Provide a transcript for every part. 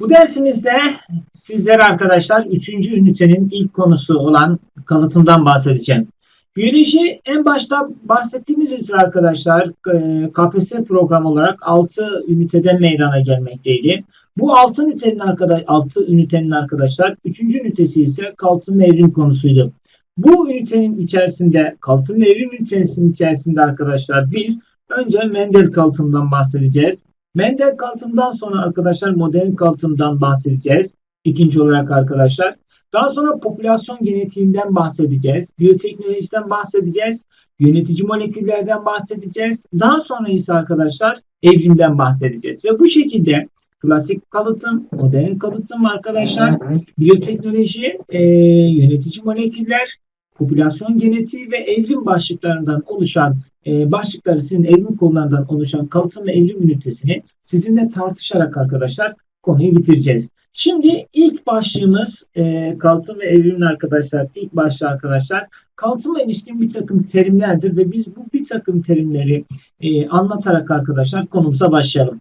Bu dersimizde sizlere arkadaşlar 3. ünitenin ilk konusu olan kalıtımdan bahsedeceğim. Biyoloji en başta bahsettiğimiz üzere arkadaşlar e, KPSS programı olarak 6 üniteden meydana gelmekteydi. Bu 6 ünitenin arkadaş 6 ünitenin arkadaşlar 3. ünitesi ise kalıtım ve evrim konusuydu. Bu ünitenin içerisinde kalıtım ve evrim ünitesinin içerisinde arkadaşlar biz önce Mendel kalıtımından bahsedeceğiz. Mendel kalıtımdan sonra arkadaşlar modern kalıtımdan bahsedeceğiz. İkinci olarak arkadaşlar. Daha sonra popülasyon genetiğinden bahsedeceğiz. Biyoteknolojiden bahsedeceğiz. Yönetici moleküllerden bahsedeceğiz. Daha sonra ise arkadaşlar evrimden bahsedeceğiz. Ve bu şekilde klasik kalıtım, modern kalıtım arkadaşlar, biyoteknoloji, e, yönetici moleküller, popülasyon genetiği ve evrim başlıklarından oluşan e, başlıkları sizin evrim konularından oluşan kalıtım ve evrim ünitesini sizinle tartışarak arkadaşlar konuyu bitireceğiz. Şimdi ilk başlığımız e, kalıtım ve evrimin arkadaşlar. ilk başlığı arkadaşlar. Kalıtıma ilişkin bir takım terimlerdir ve biz bu bir takım terimleri e, anlatarak arkadaşlar konumuza başlayalım.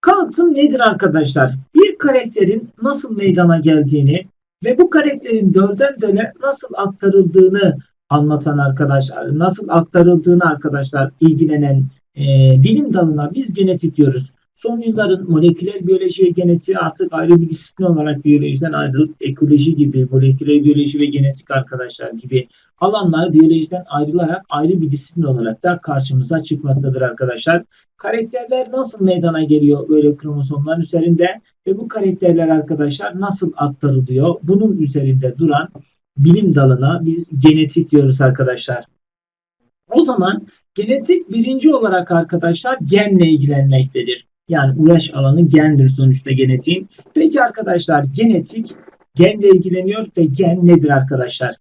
Kalıtım nedir arkadaşlar? Bir karakterin nasıl meydana geldiğini ve bu karakterin dölden döne nasıl aktarıldığını anlatan arkadaşlar, nasıl aktarıldığını arkadaşlar ilgilenen e, bilim dalına biz genetik diyoruz. Son yılların moleküler biyoloji ve genetiği artık ayrı bir disiplin olarak biyolojiden ayrılıp ekoloji gibi, moleküler biyoloji ve genetik arkadaşlar gibi alanlar biyolojiden ayrılarak ayrı bir disiplin olarak da karşımıza çıkmaktadır arkadaşlar. Karakterler nasıl meydana geliyor böyle kromosomların üzerinde ve bu karakterler arkadaşlar nasıl aktarılıyor? Bunun üzerinde duran bilim dalına biz genetik diyoruz arkadaşlar. O zaman genetik birinci olarak arkadaşlar genle ilgilenmektedir. Yani uğraş alanı gendir sonuçta genetiğin. Peki arkadaşlar genetik genle ilgileniyor ve gen nedir arkadaşlar?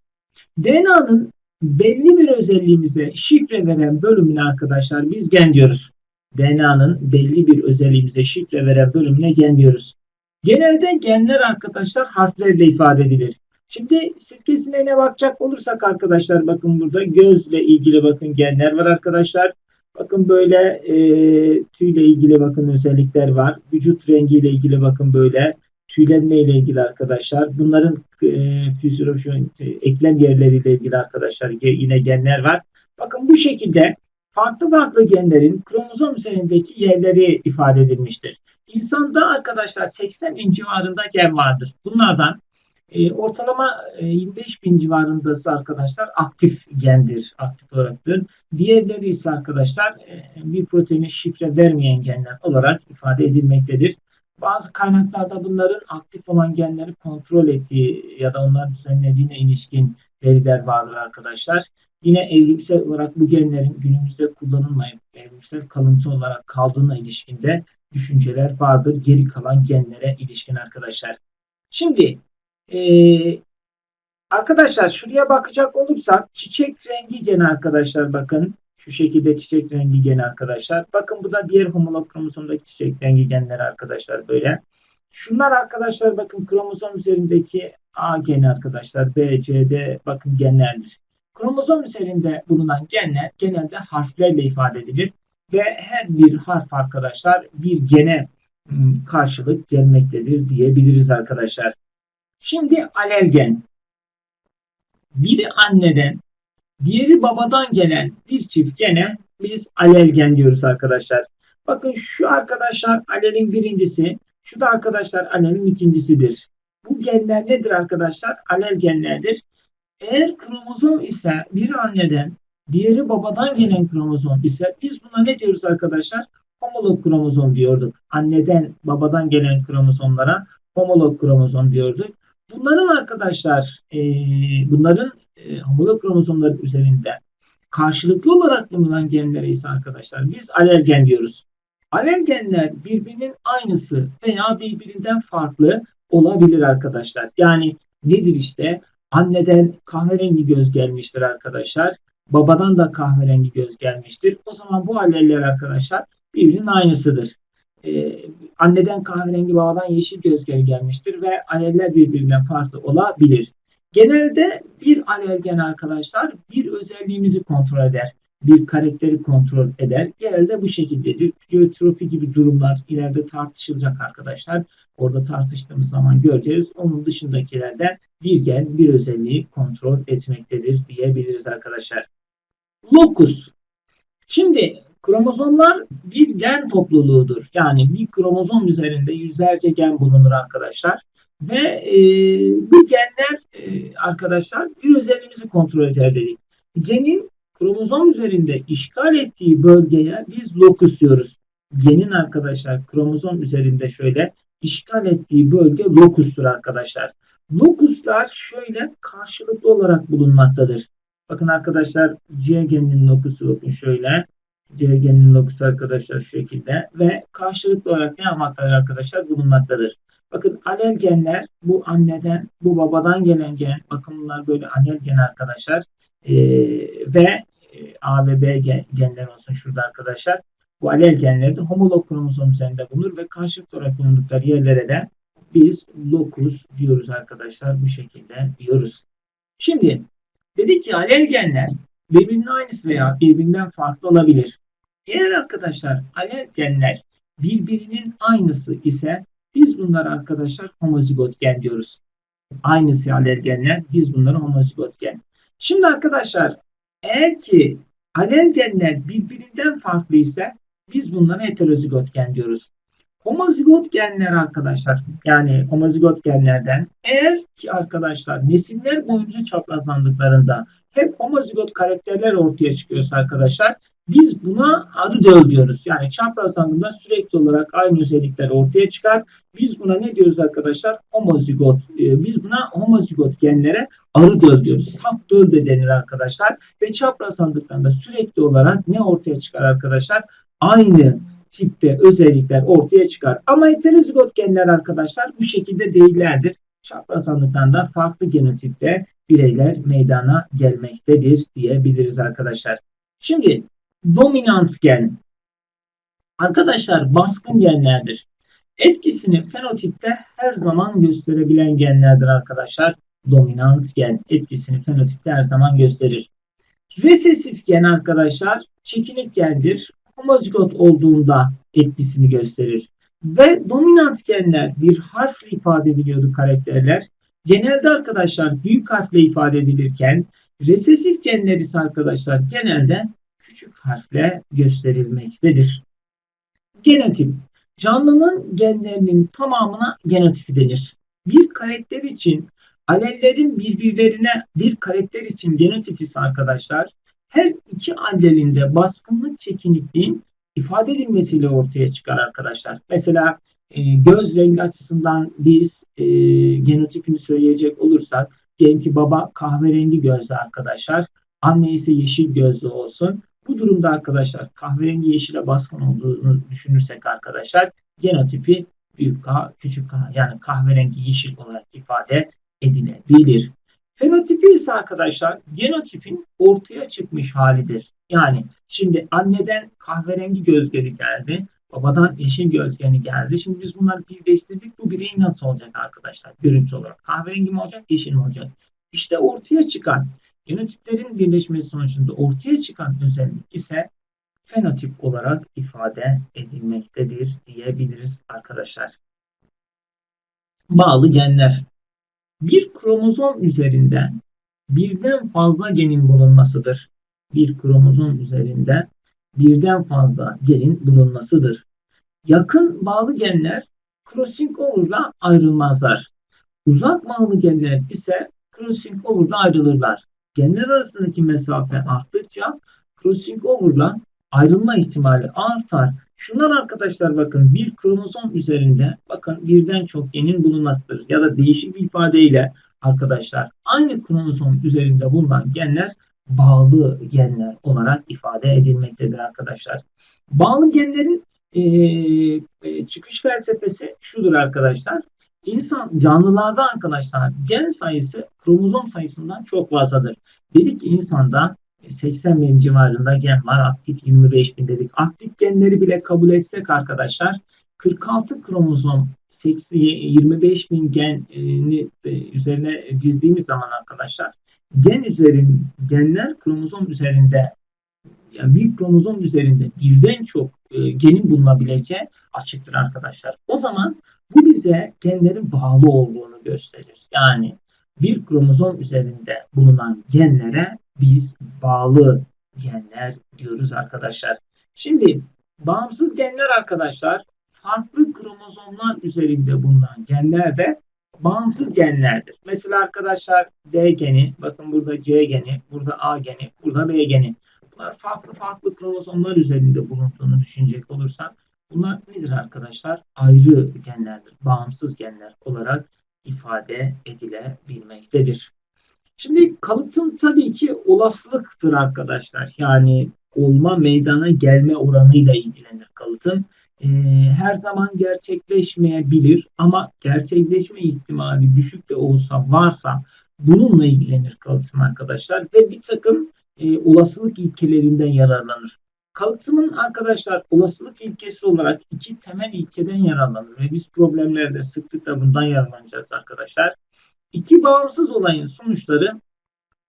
DNA'nın belli bir özelliğimize şifre veren bölümüne arkadaşlar biz gen diyoruz. DNA'nın belli bir özelliğimize şifre veren bölümüne gen diyoruz. Genelde genler arkadaşlar harflerle ifade edilir. Şimdi sirke sineğine bakacak olursak arkadaşlar bakın burada gözle ilgili bakın genler var arkadaşlar. Bakın böyle e, tüyle ilgili bakın özellikler var. Vücut rengiyle ilgili bakın böyle tüylenme ile ilgili arkadaşlar. Bunların e, fizyolojik e, eklem yerleriyle ilgili arkadaşlar yine genler var. Bakın bu şekilde farklı farklı genlerin kromozom üzerindeki yerleri ifade edilmiştir. İnsanda arkadaşlar 80 bin civarında gen vardır. Bunlardan e, ortalama e, 25 bin civarındası arkadaşlar aktif gendir, aktif olarakdır. Diğerleri ise arkadaşlar e, bir proteine şifre vermeyen genler olarak ifade edilmektedir. Bazı kaynaklarda bunların aktif olan genleri kontrol ettiği ya da onların düzenlediğine ilişkin veriler vardır arkadaşlar. Yine evrimsel olarak bu genlerin günümüzde kullanılmayıp evrimsel kalıntı olarak kaldığına ilişkinde düşünceler vardır. Geri kalan genlere ilişkin arkadaşlar. Şimdi ee, arkadaşlar şuraya bakacak olursak çiçek rengi gene arkadaşlar bakın. Şu şekilde çiçek rengi gene arkadaşlar. Bakın bu da diğer homolog kromosomdaki çiçek rengi genler arkadaşlar böyle. Şunlar arkadaşlar bakın kromozom üzerindeki A geni arkadaşlar. B, C, D bakın genlerdir. Kromozom üzerinde bulunan genler genelde harflerle ifade edilir. Ve her bir harf arkadaşlar bir gene ıı, karşılık gelmektedir diyebiliriz arkadaşlar. Şimdi alergen. Biri anneden, diğeri babadan gelen bir çift gene biz alergen diyoruz arkadaşlar. Bakın şu arkadaşlar alerin birincisi, şu da arkadaşlar alerin ikincisidir. Bu genler nedir arkadaşlar? Alergenlerdir. Eğer kromozom ise biri anneden, diğeri babadan gelen kromozom ise biz buna ne diyoruz arkadaşlar? Homolog kromozom diyorduk. Anneden, babadan gelen kromozomlara homolog kromozom diyorduk. Bunların arkadaşlar e, bunların e, homolog kromozomların üzerinde karşılıklı olarak bulunan genlere ise arkadaşlar biz alergen diyoruz. Alergenler birbirinin aynısı veya birbirinden farklı olabilir arkadaşlar. Yani nedir işte? Anneden kahverengi göz gelmiştir arkadaşlar. Babadan da kahverengi göz gelmiştir. O zaman bu alleller arkadaşlar birbirinin aynısıdır e, anneden kahverengi babadan yeşil gözgel gelmiştir ve aleller birbirinden farklı olabilir. Genelde bir alergen arkadaşlar bir özelliğimizi kontrol eder. bir karakteri kontrol eder. Genelde bu şekildedir. Pleiotropy gibi durumlar ileride tartışılacak arkadaşlar. Orada tartıştığımız zaman göreceğiz. Onun dışındakilerden bir gen bir özelliği kontrol etmektedir diyebiliriz arkadaşlar. Locus. Şimdi kromozomlar bir gen topluluğudur. Yani bir kromozom üzerinde yüzlerce gen bulunur arkadaşlar. Ve e, bu genler e, arkadaşlar bir özelliğimizi kontrol eder dedik. Genin kromozom üzerinde işgal ettiği bölgeye biz lokus diyoruz. Genin arkadaşlar kromozom üzerinde şöyle işgal ettiği bölge lokustur arkadaşlar. Lokuslar şöyle karşılıklı olarak bulunmaktadır. Bakın arkadaşlar C geninin lokusu bakın şöyle. C geninin lokusu arkadaşlar şu şekilde ve karşılıklı olarak ne yapmaktadır arkadaşlar? Bulunmaktadır. Bakın alel genler bu anneden, bu babadan gelen gen. Bakın bunlar böyle alel gen arkadaşlar. Ee, ve e, A ve B gen, genler olsun şurada arkadaşlar. Bu alel genleri de homolog kromozom üzerinde bulunur ve karşılıklı olarak bulundukları yerlere de biz lokus diyoruz arkadaşlar. Bu şekilde diyoruz. Şimdi dedik ki alel genler birbirinin aynısı veya birbirinden farklı olabilir. Eğer arkadaşlar alel genler birbirinin aynısı ise biz bunlara arkadaşlar homozigot gen diyoruz. Aynısı alergenler biz bunlara homozigot gen. Şimdi arkadaşlar eğer ki alergenler birbirinden farklı ise biz bunlara heterozigot gen diyoruz. Homozigot genler arkadaşlar yani homozigot genlerden eğer ki arkadaşlar nesiller boyunca çaprazlandıklarında hep homozigot karakterler ortaya çıkıyorsa arkadaşlar biz buna arı döl diyoruz. Yani çaprazlandığında sürekli olarak aynı özellikler ortaya çıkar. Biz buna ne diyoruz arkadaşlar? Homozigot. Ee, biz buna homozigot genlere arı döl diyoruz. Saf döl de denir arkadaşlar. Ve çaprazlandıklarında sürekli olarak ne ortaya çıkar arkadaşlar? Aynı tipte özellikler ortaya çıkar. Ama heterozigot genler arkadaşlar bu şekilde değillerdir. Çaprazlandıklarında farklı genotipte bireyler meydana gelmektedir diyebiliriz arkadaşlar. Şimdi dominant gen. Arkadaşlar baskın genlerdir. Etkisini fenotipte her zaman gösterebilen genlerdir arkadaşlar. Dominant gen etkisini fenotipte her zaman gösterir. Resesif gen arkadaşlar çekinik gendir. Homozigot olduğunda etkisini gösterir. Ve dominant genler bir harfle ifade ediliyordu karakterler. Genelde arkadaşlar büyük harfle ifade edilirken resesif genler ise arkadaşlar genelde küçük harfle gösterilmektedir. Genotip. Canlının genlerinin tamamına genotipi denir. Bir karakter için alellerin birbirlerine bir karakter için genotip ise arkadaşlar her iki allelinde baskınlık çekinikliğin ifade edilmesiyle ortaya çıkar arkadaşlar. Mesela e, göz rengi açısından biz e, genotipini söyleyecek olursak diyelim ki baba kahverengi gözlü arkadaşlar. Anne ise yeşil gözlü olsun. Bu durumda arkadaşlar kahverengi yeşile baskın olduğunu düşünürsek arkadaşlar genotipi büyük K, küçük K yani kahverengi yeşil olarak ifade edilebilir. Fenotipi ise arkadaşlar genotipin ortaya çıkmış halidir. Yani şimdi anneden kahverengi gözleri geldi. Babadan yeşil gözgeni geldi. Şimdi biz bunları birleştirdik. Bu birey nasıl olacak arkadaşlar? Görüntü olarak. Kahverengi mi olacak, yeşil mi olacak? İşte ortaya çıkan Genotiplerin birleşmesi sonucunda ortaya çıkan özellik ise fenotip olarak ifade edilmektedir diyebiliriz arkadaşlar. Bağlı genler. Bir kromozom üzerinde birden fazla genin bulunmasıdır. Bir kromozom üzerinde birden fazla genin bulunmasıdır. Yakın bağlı genler crossing over'la ayrılmazlar. Uzak bağlı genler ise crossing over'la ayrılırlar genler arasındaki mesafe arttıkça crossing over'la ayrılma ihtimali artar. Şunlar arkadaşlar bakın bir kromozom üzerinde bakın birden çok genin bulunmasıdır. Ya da değişik bir ifadeyle arkadaşlar aynı kromozom üzerinde bulunan genler bağlı genler olarak ifade edilmektedir arkadaşlar. Bağlı genlerin e, e, çıkış felsefesi şudur arkadaşlar. İnsan canlılarda arkadaşlar gen sayısı kromozom sayısından çok fazladır. Dedik ki insanda 80 bin civarında gen var. Aktif 25 bin dedik. Aktif genleri bile kabul etsek arkadaşlar 46 kromozom 25 bin geni e, üzerine dizdiğimiz zaman arkadaşlar gen üzerin genler kromozom üzerinde yani bir kromozom üzerinde birden çok e, genin bulunabileceği açıktır arkadaşlar. O zaman bu bize genlerin bağlı olduğunu gösterir. Yani bir kromozom üzerinde bulunan genlere biz bağlı genler diyoruz arkadaşlar. Şimdi bağımsız genler arkadaşlar farklı kromozomlar üzerinde bulunan genler de bağımsız genlerdir. Mesela arkadaşlar D geni, bakın burada C geni, burada A geni, burada B geni. Bunlar farklı farklı kromozomlar üzerinde bulunduğunu düşünecek olursak bunlar nedir arkadaşlar? Ayrı genlerdir. Bağımsız genler olarak ifade edilebilmektedir. Şimdi kalıtım tabii ki olasılıktır arkadaşlar. Yani olma meydana gelme oranıyla ilgilenir kalıtım. Ee, her zaman gerçekleşmeyebilir ama gerçekleşme ihtimali düşük de olsa varsa bununla ilgilenir kalıtım arkadaşlar ve bir takım e, olasılık ilkelerinden yararlanır. Kalıtımın arkadaşlar olasılık ilkesi olarak iki temel ilkeden yararlanır ve biz problemlerde sıklıkla bundan yararlanacağız arkadaşlar. İki bağımsız olayın sonuçları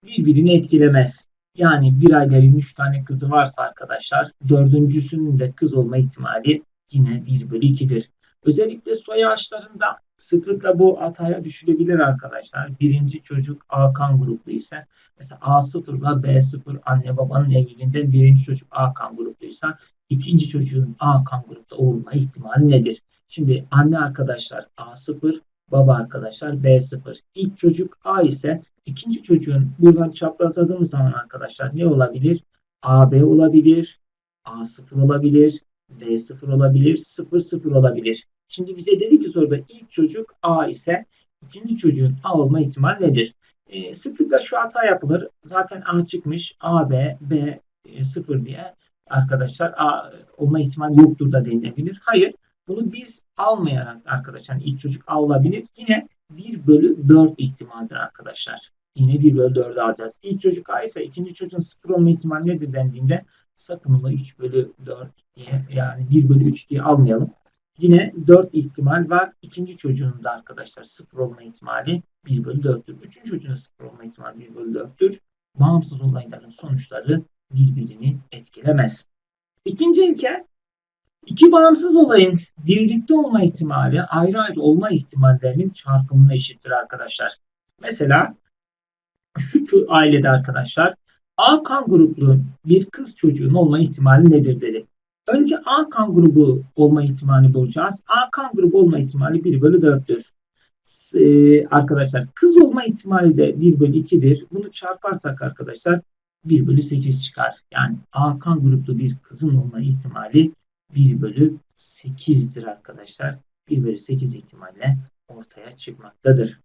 birbirini etkilemez. Yani bir ailenin üç tane kızı varsa arkadaşlar dördüncüsünün de kız olma ihtimali yine 1 bölü 2'dir. Özellikle soy ağaçlarında sıklıkla bu hataya düşülebilir arkadaşlar. Birinci çocuk A kan gruplu ise mesela A0 ile B0 anne babanın evliliğinden birinci çocuk A kan grupluysa ikinci çocuğun A kan grupta olma ihtimali nedir? Şimdi anne arkadaşlar A0 baba arkadaşlar B0. İlk çocuk A ise ikinci çocuğun buradan çaprazladığımız zaman arkadaşlar ne olabilir? AB olabilir, A0 olabilir, B0 olabilir, 0 0 olabilir. Şimdi bize dedi ki soruda ilk çocuk A ise ikinci çocuğun A olma ihtimali nedir? E, sıklıkla şu hata yapılır. Zaten A çıkmış. A, B, B e, 0 diye arkadaşlar A olma ihtimali yoktur da denilebilir. Hayır. Bunu biz almayarak arkadaşlar yani ilk çocuk A olabilir. Yine 1 bölü 4 ihtimaldir arkadaşlar. Yine 1 bölü 4'ü alacağız. İlk çocuk A ise ikinci çocuğun 0 olma ihtimali nedir dendiğinde sakın ola 3 bölü 4 diye yani 1 bölü 3 diye almayalım. Yine 4 ihtimal var. İkinci çocuğun da arkadaşlar 0 olma ihtimali 1 bölü 4'tür. Üçüncü çocuğun 0 olma ihtimali 1 bölü 4'tür. Bağımsız olayların sonuçları birbirini etkilemez. İkinci ilke iki bağımsız olayın birlikte olma ihtimali ayrı ayrı olma ihtimallerinin çarpımına eşittir arkadaşlar. Mesela şu ailede arkadaşlar A kan gruplu bir kız çocuğun olma ihtimali nedir dedi. Önce A kan grubu olma ihtimali bulacağız. A kan grubu olma ihtimali 1 bölü 4'tür. Ee, arkadaşlar kız olma ihtimali de 1 bölü 2'dir. Bunu çarparsak arkadaşlar 1 bölü 8 çıkar. Yani A kan gruplu bir kızın olma ihtimali 1 bölü 8'dir arkadaşlar. 1 bölü 8 ihtimalle ortaya çıkmaktadır.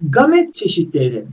Gamet çeşitleri.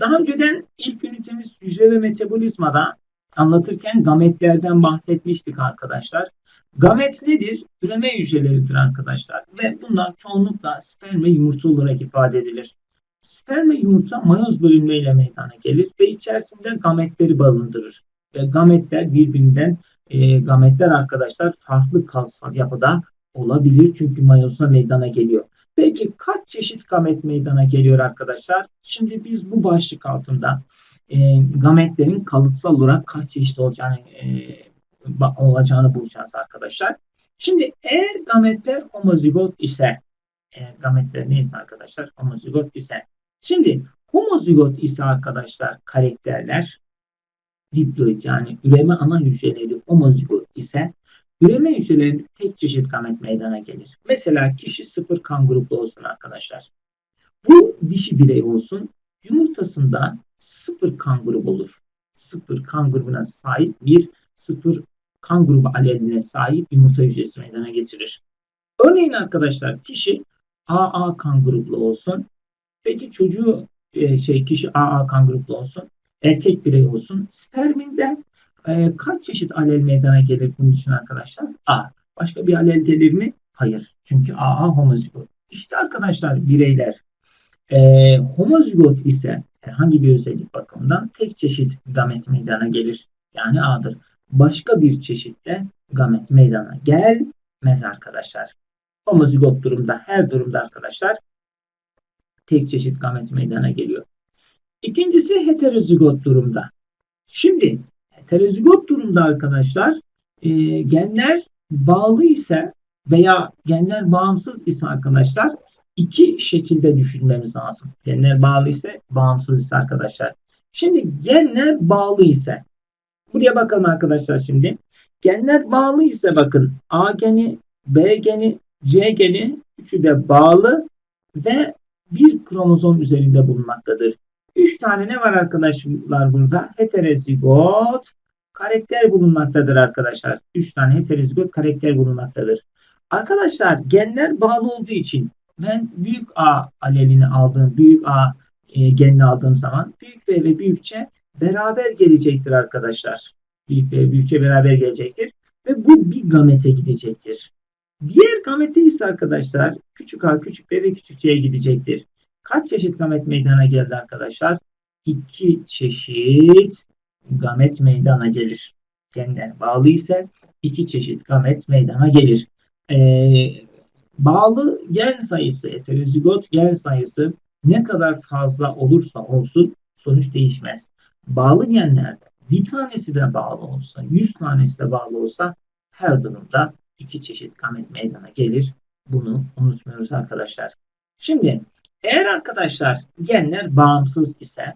Daha önceden ilk ünitemiz hücre ve metabolizmada anlatırken gametlerden bahsetmiştik arkadaşlar. Gamet nedir? Üreme hücreleridir arkadaşlar. Ve bunlar çoğunlukla sperm ve yumurta olarak ifade edilir. Sperm ve yumurta mayoz bölünmeyle meydana gelir ve içerisinde gametleri barındırır. Ve gametler birbirinden e, gametler arkadaşlar farklı kalsal yapıda olabilir. Çünkü mayozla meydana geliyor. Peki kaç çeşit gamet meydana geliyor arkadaşlar? Şimdi biz bu başlık altında e, gametlerin kalıtsal olarak kaç çeşit olacağını e, olacağını bulacağız arkadaşlar. Şimdi eğer gametler homozigot ise eğer gametler neyse arkadaşlar homozigot ise şimdi homozigot ise arkadaşlar karakterler diploid yani üreme ana hücreleri homozigot ise üreme hücrelerinde tek çeşit gamet meydana gelir. Mesela kişi sıfır kan gruplu olsun arkadaşlar. Bu dişi birey olsun. Yumurtasında sıfır kan grubu olur. Sıfır kan grubuna sahip bir sıfır kan grubu aleline sahip yumurta hücresi meydana getirir. Örneğin arkadaşlar kişi AA kan gruplu olsun. Peki çocuğu e, şey kişi AA kan gruplu olsun. Erkek birey olsun. Sperminden e, kaç çeşit alel meydana gelir bunun için arkadaşlar? A. Başka bir alel gelir mi? Hayır. Çünkü AA homozigot. İşte arkadaşlar bireyler e, homozigot ise herhangi bir özellik bakımından tek çeşit gamet meydana gelir. Yani A'dır. Başka bir çeşitte gamet meydana gelmez arkadaşlar. Homozigot durumda her durumda arkadaşlar tek çeşit gamet meydana geliyor. İkincisi heterozigot durumda. Şimdi Heterozigot durumda arkadaşlar e, genler bağlı ise veya genler bağımsız ise arkadaşlar iki şekilde düşünmemiz lazım. Genler bağlı ise bağımsız ise arkadaşlar. Şimdi genler bağlı ise buraya bakalım arkadaşlar şimdi. Genler bağlı ise bakın A geni, B geni, C geni üçü de bağlı ve bir kromozom üzerinde bulunmaktadır. Üç tane ne var arkadaşlar burada? Heterozigot karakter bulunmaktadır arkadaşlar. Üç tane heterozigot karakter bulunmaktadır. Arkadaşlar genler bağlı olduğu için ben büyük A alelini aldığım, büyük A e, genini aldığım zaman büyük B ve büyük C beraber gelecektir arkadaşlar. Büyük B ve büyük C beraber gelecektir. Ve bu bir gamete gidecektir. Diğer gamete ise arkadaşlar küçük a, küçük b ve küçük c'ye gidecektir. Kaç çeşit gamet meydana geldi arkadaşlar? İki çeşit gamet meydana gelir. Genler bağlı ise iki çeşit gamet meydana gelir. Ee, bağlı gen sayısı, heterozigot gen sayısı ne kadar fazla olursa olsun sonuç değişmez. Bağlı genlerde bir tanesi de bağlı olsa, yüz tanesi de bağlı olsa her durumda iki çeşit gamet meydana gelir. Bunu unutmuyoruz arkadaşlar. Şimdi eğer arkadaşlar genler bağımsız ise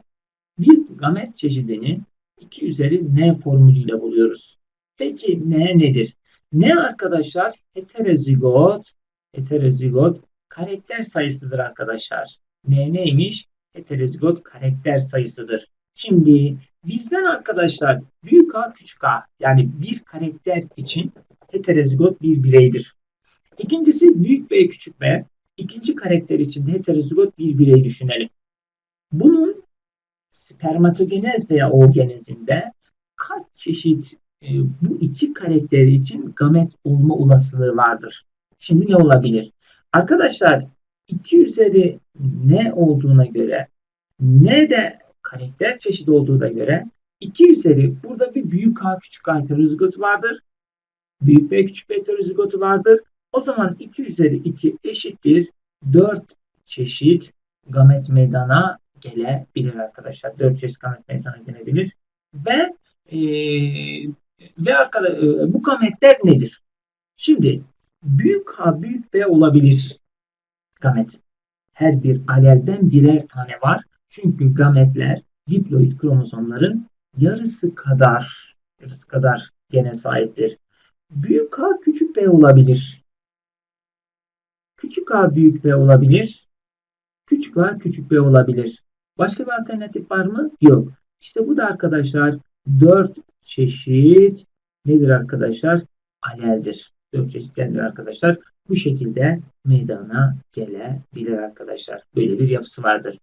biz gamet çeşidini 2 üzeri n formülüyle buluyoruz. Peki n nedir? Ne arkadaşlar? Heterozigot, heterozigot karakter sayısıdır arkadaşlar. N neymiş? Heterozigot karakter sayısıdır. Şimdi bizden arkadaşlar büyük A küçük A yani bir karakter için heterozigot bir bireydir. İkincisi büyük B küçük B. İkinci karakter için de heterozigot bir birey düşünelim. Bunun spermatogenez veya oogenezinde kaç çeşit e, bu iki karakter için gamet olma olasılığı vardır? Şimdi ne olabilir? Arkadaşlar 2 üzeri ne olduğuna göre ne de karakter çeşidi olduğuna göre 2 üzeri burada bir büyük A küçük A heterozigot vardır büyük B küçük B heterozigotu vardır. O zaman 2 üzeri 2 eşittir 4 çeşit gamet meydana gelebilir arkadaşlar. 4 çeşit gamet meydana gelebilir. Ve e, ve arkadaşlar e, bu gametler nedir? Şimdi büyük A büyük B olabilir gamet. Her bir alelden birer tane var. Çünkü gametler diploid kromozomların yarısı kadar yarısı kadar gene sahiptir. Büyük A küçük B olabilir. Küçük A büyük B olabilir. Küçük A küçük B olabilir. Başka bir alternatif var mı? Yok. İşte bu da arkadaşlar 4 çeşit nedir arkadaşlar? Aleldir. 4 çeşitlendir arkadaşlar. Bu şekilde meydana gelebilir arkadaşlar. Böyle bir yapısı vardır.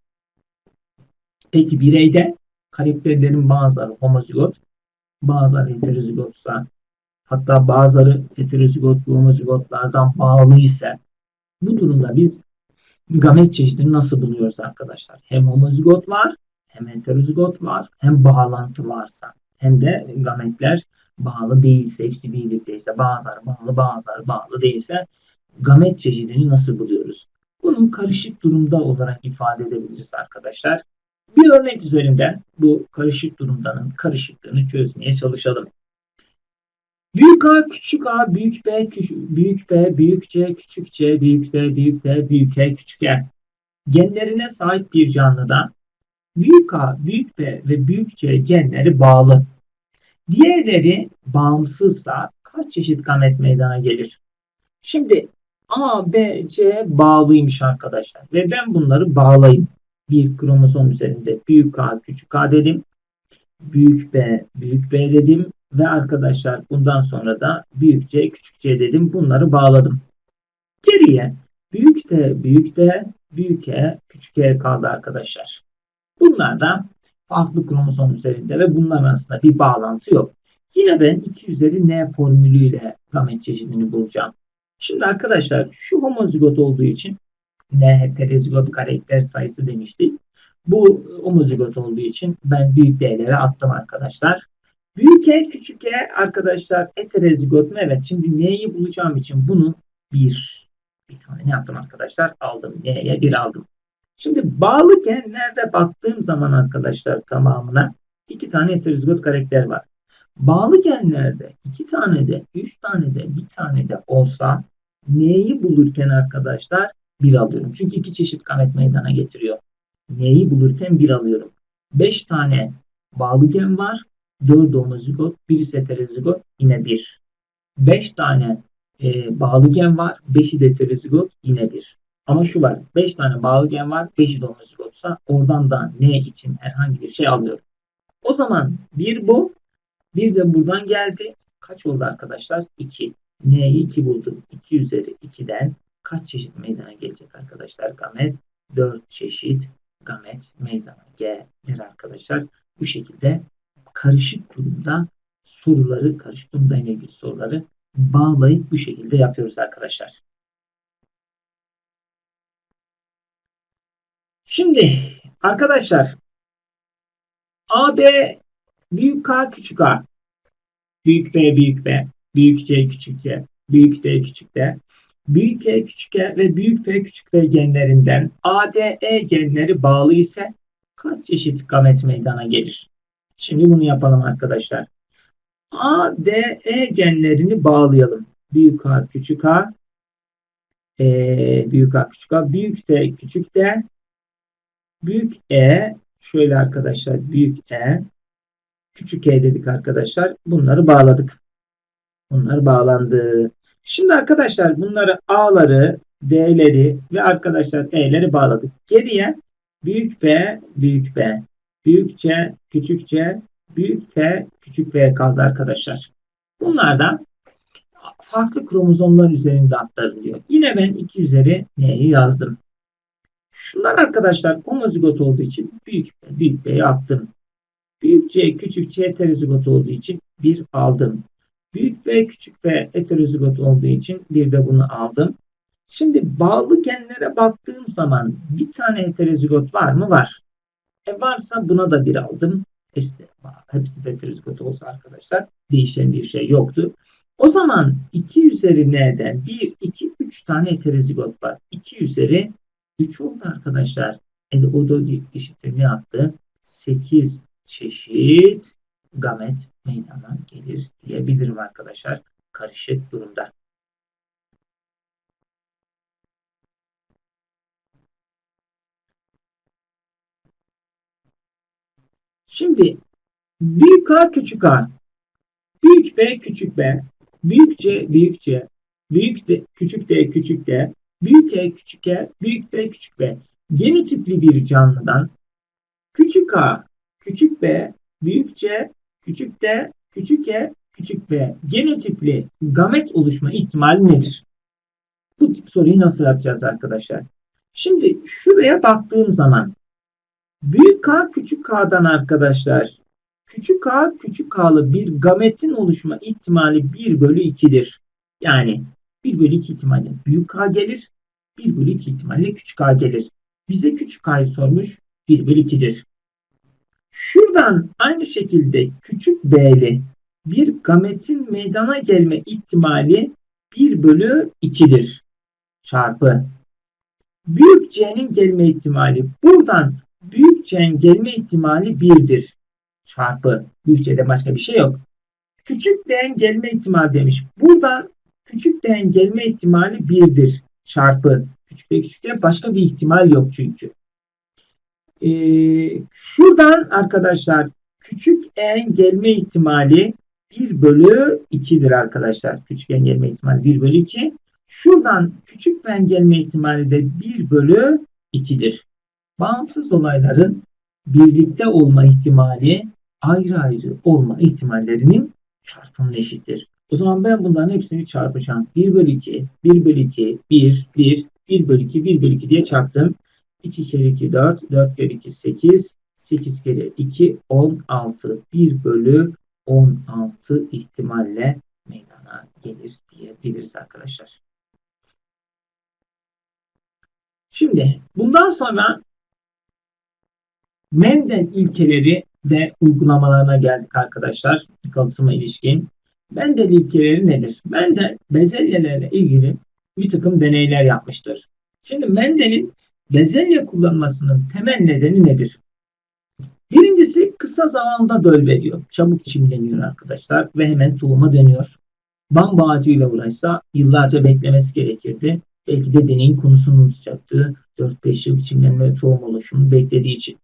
Peki bireyde karakterlerin bazıları homozigot, bazıları heterozigotsa hatta bazıları heterozigot homozigotlardan bağlı ise bu durumda biz gamet çeşidini nasıl buluyoruz arkadaşlar? Hem homozigot var, hem heterozigot var, hem bağlantı varsa, hem de gametler bağlı değilse, hepsi birlikteyse, bazıları bağlı, bazıları bağlı değilse gamet çeşidini nasıl buluyoruz? Bunun karışık durumda olarak ifade edebiliriz arkadaşlar. Bir örnek üzerinden bu karışık durumdanın karışıklığını çözmeye çalışalım. Büyük A, küçük A, büyük B, küçük, büyük B, büyük C, küçük C, büyük D, büyük D, büyük E, küçük E. Genlerine sahip bir canlıda büyük A, büyük B ve büyük C genleri bağlı. Diğerleri bağımsızsa kaç çeşit gamet meydana gelir? Şimdi A, B, C bağlıymış arkadaşlar. Ve ben bunları bağlayayım. Bir kromozom üzerinde büyük A, küçük A dedim. Büyük B, büyük B dedim. Ve arkadaşlar bundan sonra da büyük C, küçük C dedim. Bunları bağladım. Geriye büyük D, büyük D, büyük E, küçük E kaldı arkadaşlar. Bunlar da farklı kromozom üzerinde ve bunlar arasında bir bağlantı yok. Yine ben 2 üzeri N formülüyle gamet çeşidini bulacağım. Şimdi arkadaşlar şu homozigot olduğu için N heterozigot karakter sayısı demiştik. Bu homozigot olduğu için ben büyük D'lere attım arkadaşlar. Büyük E küçük E arkadaşlar heterozigot mu? Evet şimdi N'yi bulacağım için bunu bir bir tane ne yaptım arkadaşlar? Aldım. N'ye bir aldım. Şimdi bağlı genlerde baktığım zaman arkadaşlar tamamına iki tane heterozigot karakter var. Bağlı genlerde iki tane de, üç tane de, bir tane de olsa neyi bulurken arkadaşlar bir alıyorum. Çünkü iki çeşit gamet meydana getiriyor. Neyi bulurken bir alıyorum. Beş tane bağlı gen var. Dört homozigot, birisi heterozigot, yine bir. Beş tane e, bağlı gen var. Beşi de heterozigot, yine bir. Ama şu var. Beş tane bağlı gen var. Beşi de homozigotsa oradan da ne için herhangi bir şey alıyorum. O zaman bir bu. Bir de buradan geldi. Kaç oldu arkadaşlar? 2. N'yi 2 buldum. 2 üzeri 2'den kaç çeşit meydana gelecek arkadaşlar? Gamet 4 çeşit gamet meydana gelir arkadaşlar. Bu şekilde karışık durumda soruları, karışık durumda ilgili soruları bağlayıp bu şekilde yapıyoruz arkadaşlar. Şimdi arkadaşlar AB büyük K küçük A. Büyük B büyük B. Büyük C küçük C. Büyük D küçük D. Büyük E küçük E ve büyük F küçük F genlerinden ADE genleri bağlı ise kaç çeşit gamet meydana gelir? Şimdi bunu yapalım arkadaşlar. ADE genlerini bağlayalım. Büyük A küçük A. E, büyük A küçük A. Büyük D küçük D büyük E şöyle arkadaşlar büyük E küçük E dedik arkadaşlar. Bunları bağladık. Bunlar bağlandı. Şimdi arkadaşlar bunları A'ları, D'leri ve arkadaşlar E'leri bağladık. Geriye büyük B, büyük B, büyük C, küçük C, büyük F, küçük F kaldı arkadaşlar. Bunlardan farklı kromozomlar üzerinde aktarılıyor. Yine ben 2 üzeri N'yi yazdım. Şunlar arkadaşlar homozigot olduğu için büyük büyük B'yi attım. Büyük C, küçük C heterozigot olduğu için bir aldım. Büyük V, küçük V heterozigot olduğu için bir de bunu aldım. Şimdi bağlı genlere baktığım zaman bir tane heterozigot var mı? Var. E varsa buna da bir aldım. İşte hepsi heterozigot olsa arkadaşlar değişen bir şey yoktu. O zaman 2 üzeri n'den 1, 2, 3 tane heterozigot var. 2 üzeri 3 oldu arkadaşlar. E o da eşittir ne yaptı? 8 çeşit gamet meydana gelir diyebilirim arkadaşlar. Karışık durumda. Şimdi büyük A küçük A, büyük B küçük B, büyük C büyük C, büyük D küçük D küçük D, büyük E küçük E, büyük B küçük B. Genotipli bir canlıdan küçük A, küçük B, büyük C, küçük d, küçük e, küçük b genotipli gamet oluşma ihtimali nedir? Bu tip soruyu nasıl yapacağız arkadaşlar? Şimdi şuraya baktığım zaman büyük K küçük K'dan arkadaşlar küçük K küçük K'lı bir gametin oluşma ihtimali 1 bölü 2'dir. Yani 1 bölü 2 ihtimalle büyük K gelir. 1 bölü 2 ihtimalle küçük K gelir. Bize küçük K'yı sormuş 1 bölü 2'dir. Şuradan aynı şekilde küçük b'li bir gametin meydana gelme ihtimali 1 bölü 2'dir. Çarpı. Büyük C'nin gelme ihtimali. Buradan büyük C'nin gelme ihtimali 1'dir. Çarpı. Büyük C'de başka bir şey yok. Küçük D'nin gelme ihtimali demiş. Buradan küçük D'nin gelme ihtimali 1'dir. Çarpı. Küçük D küçük D başka bir ihtimal yok çünkü. Ee, şuradan arkadaşlar küçük en gelme ihtimali 1 bölü 2'dir arkadaşlar. Küçük en gelme ihtimali 1 bölü 2. Şuradan küçük en gelme ihtimali de 1 bölü 2'dir. Bağımsız olayların birlikte olma ihtimali ayrı ayrı olma ihtimallerinin çarpımına eşittir. O zaman ben bunların hepsini çarpacağım. 1 bölü 2, 1 bölü 2, 1, 1, 1 bölü 2, 1 bölü 2 diye çarptım. 2 kere 2 4, 4 kere 2 8, 8 kere 2 16. 1 bölü 16 ihtimalle meydana gelir diyebiliriz arkadaşlar. Şimdi bundan sonra Mendel ilkeleri ve uygulamalarına geldik arkadaşlar. Kalıtıma ilişkin. Mendel ilkeleri nedir? Mendel bezelyelerle ilgili bir takım deneyler yapmıştır. Şimdi Mendel'in bezelye kullanmasının temel nedeni nedir? Birincisi kısa zamanda döl veriyor. Çabuk çimleniyor arkadaşlar ve hemen tohuma dönüyor. Bamba ağacıyla uğraşsa yıllarca beklemesi gerekirdi. Belki de deneyin konusunu unutacaktı. 4-5 yıl çimlenme ve tohum oluşumu beklediği için.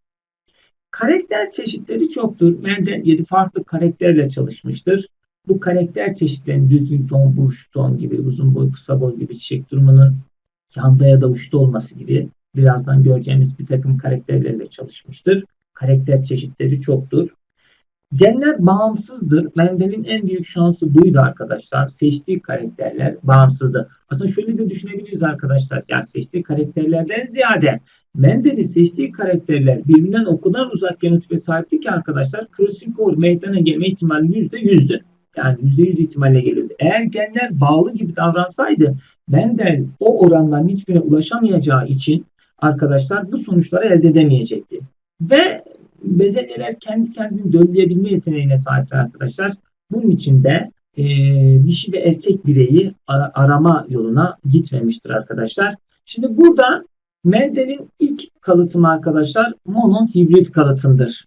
Karakter çeşitleri çoktur. Mendel 7 farklı karakterle çalışmıştır. Bu karakter çeşitlerinin düzgün ton, burç ton gibi, uzun boy, kısa boy gibi çiçek durumunun yanda ya da uçta olması gibi birazdan göreceğimiz bir takım karakterlerle çalışmıştır. Karakter çeşitleri çoktur. Genler bağımsızdır. Mendel'in en büyük şansı buydu arkadaşlar. Seçtiği karakterler bağımsızdı. Aslında şöyle de düşünebiliriz arkadaşlar. Yani seçtiği karakterlerden ziyade Mendel'in seçtiği karakterler birbirinden o kadar uzak genotipe sahipti ki arkadaşlar Krosikor meydana gelme ihtimali yüzde yüzdü. Yani yüzde yüz ihtimalle geliyordu. Eğer genler bağlı gibi davransaydı Mendel o oranların hiçbirine ulaşamayacağı için arkadaşlar bu sonuçları elde edemeyecekti. Ve bezelyeler kendi kendini dölleyebilme yeteneğine sahipler arkadaşlar. Bunun için de e, dişi ve erkek bireyi arama yoluna gitmemiştir arkadaşlar. Şimdi burada Mendel'in ilk kalıtımı arkadaşlar monohibrit kalıtımdır.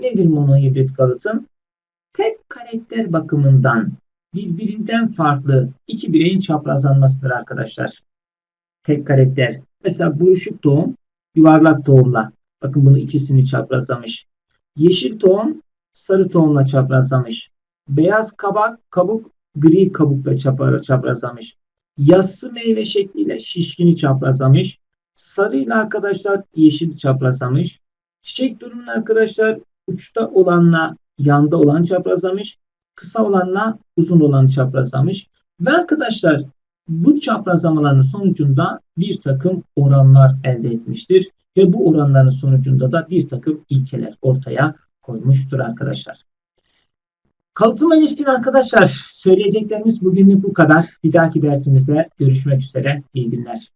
Nedir monohibrit kalıtım? Tek karakter bakımından birbirinden farklı iki bireyin çaprazlanmasıdır arkadaşlar. Tek karakter. Mesela buruşuk doğum yuvarlak doğumla. Bakın bunu ikisini çaprazlamış. Yeşil tohum sarı tohumla çaprazlamış. Beyaz kabak kabuk gri kabukla çaprazlamış. Yassı meyve şekliyle şişkini çaprazlamış. Sarı ile arkadaşlar yeşil çaprazlamış. Çiçek durumunu arkadaşlar uçta olanla yanda olan çaprazlamış. Kısa olanla uzun olanı çaprazlamış. Ve arkadaşlar bu çaprazlamaların sonucunda bir takım oranlar elde etmiştir. Ve bu oranların sonucunda da bir takım ilkeler ortaya koymuştur arkadaşlar. Kalıtıma ilişkin arkadaşlar söyleyeceklerimiz bugünlük bu kadar. Bir dahaki dersimizde görüşmek üzere. İyi günler.